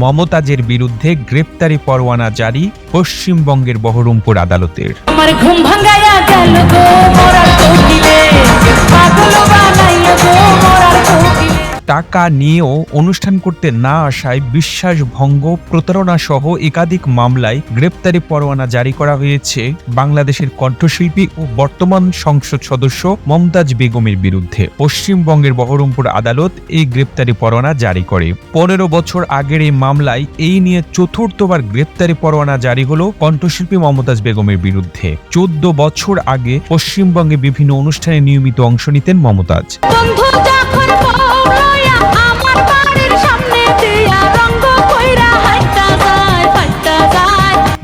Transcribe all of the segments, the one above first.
মমতাজের বিরুদ্ধে গ্রেপ্তারি পরোয়ানা জারি পশ্চিমবঙ্গের বহরমপুর আদালতের। আমার ঘুম গেল টাকা নিয়েও অনুষ্ঠান করতে না আসায় বিশ্বাস ভঙ্গ প্রতারণা সহ একাধিক মামলায় গ্রেপ্তারি পরোয়ানা জারি করা হয়েছে। বাংলাদেশের কণ্ঠশিল্পী ও বর্তমান সংসদ সদস্য মমতাজ বেগমের বিরুদ্ধে। পশ্চিমবঙ্গের বহরমপুর আদালত এই গ্রেপ্তারি পরোয়ানা জারি করে। পনেরো বছর আগের এই মামলায় এই নিয়ে চতুর্থবার গ্রেপ্তারি পরোয়ানা জারি হলো কণ্ঠশিল্পী মমতাজ বেগমের বিরুদ্ধে। চোদ্দ বছর আগে পশ্চিমবঙ্গে বিভিন্ন অনুষ্ঠানে নিয়মিত অংশ নিতেন মমতাজ।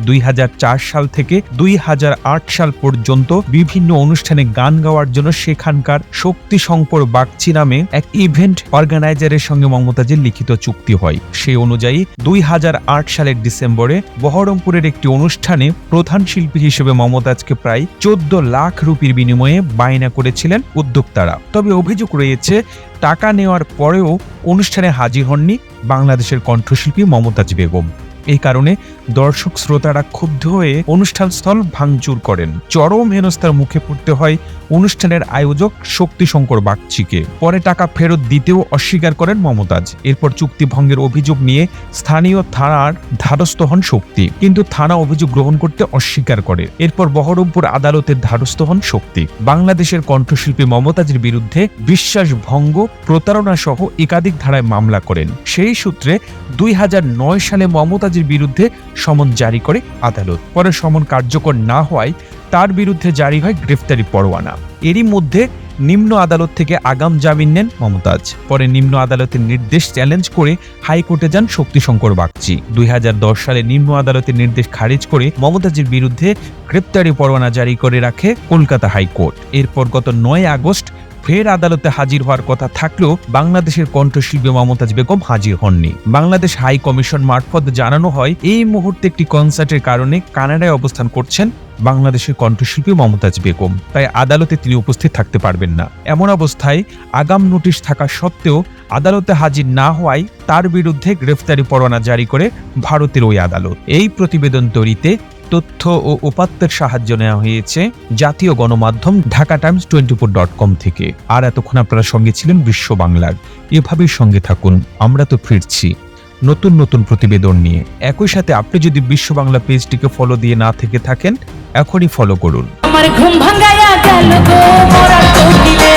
দুই হাজার চার সাল থেকে দুই হাজার আট সাল পর্যন্ত বিভিন্ন অনুষ্ঠানে গান গাওয়ার জন্য সেখানকার শক্তি শঙ্কর বাগচি নামে এক ইভেন্ট অর্গানাইজারের সঙ্গে মমতাজের লিখিত চুক্তি হয়। সেই অনুযায়ী দুই হাজার আট সালের ডিসেম্বরে বহরমপুরের একটি অনুষ্ঠানে প্রধান শিল্পী হিসেবে মমতাজকে প্রায় চোদ্দ লাখ রুপির বিনিময়ে বায়না করেছিলেন উদ্যোক্তারা। তবে অভিযোগ রয়েছে, টাকা নেওয়ার পরেও অনুষ্ঠানে হাজির হননি বাংলাদেশের কণ্ঠশিল্পী মমতাজ বেগম। এই কারণে দর্শক শ্রোতারা ক্ষুব্ধ হয়ে অনুষ্ঠানস্থল ভাঙচুর করেন। চরম হেনস্থার মুখে পড়তে হয় অনুষ্ঠানের আয়োজক শক্তি শঙ্কর বাগচিকে। পরে টাকা ফেরত দিতেও অস্বীকার করেন মমতাজ। এরপর চুক্তি ভঙ্গের অভিযোগ নিয়ে স্থানীয় থানার ধারস্থ হন শক্তি। কিন্তু থানা অভিযোগ গ্রহণ করতে অস্বীকার করে। এরপর বহরমপুর আদালতের ধারস্থ হন শক্তি। বাংলাদেশের কণ্ঠশিল্পী মমতাজের বিরুদ্ধে বিশ্বাস ভঙ্গ প্রতারণা সহ একাধিক ধারায় মামলা করেন। সেই সূত্রে দুই হাজার নয় সালে মমতাজের বিরুদ্ধে সমন জারি করে আদালত। পরে সমন কার্যকর না হওয়ায় তার বিরুদ্ধে জারি হয় গ্রেফতারি পরোয়ানা। এরই মধ্যে নিম্ন আদালত থেকে আগাম জামিন নেন মমতাজ। পরে নিম্ন আদালতের নির্দেশ চ্যালেঞ্জ করে হাইকোর্টে যান শক্তিশঙ্কর বাগচি। দুই হাজার দশ সালে নিম্ন আদালতের নির্দেশ খারিজ করে মমতাজের বিরুদ্ধে গ্রেপ্তারি পরোয়ানা জারি করে রাখে কলকাতা হাইকোর্ট। এরপর গত নয় আগস্ট ফের আদালতে হাজির হওয়ার কথা থাকলেও বাংলাদেশের কণ্ঠশিল্পী মমতাজ বেগম হাজির হননি। বাংলাদেশ হাই কমিশন মারফত জানানো হয়, এই মুহূর্তে একটি কনসার্টের কারণে কানাডায় অবস্থান করছেন বাংলাদেশের কণ্ঠশিল্পী মমতাজ বেগম। তাই আদালতে তিনি উপস্থিত থাকতে পারবেন না। এমন অবস্থায় আগাম নোটিশ থাকা সত্ত্বেও আদালতে হাজির না হওয়ায় তার বিরুদ্ধে গ্রেফতারি পরোয়ানা জারি করে ভারতের ওই আদালত। এই প্রতিবেদন তৈরিতে তথ্য ও উপাত্তের সাহায্য নেওয়া হয়েছে জাতীয় গণমাধ্যম Dhaka times twenty four dot com থেকে। আর এতক্ষণ আপনারা সঙ্গে ছিলেন বিশ্ব বাংলার। এভাবেই সঙ্গে থাকুন, আমরা তো ফিরছি। নতুন নতুন প্রতিবেদন নিয়ে। একই সাথে আপনি যদি বিশ্ব বাংলা পেজটিকে ফলো দিয়ে না থেকে থাকেন, এখনই ফলো করুন। আমার ঘুম ভাঙ্গাইয়া গেল গো কোকিলে।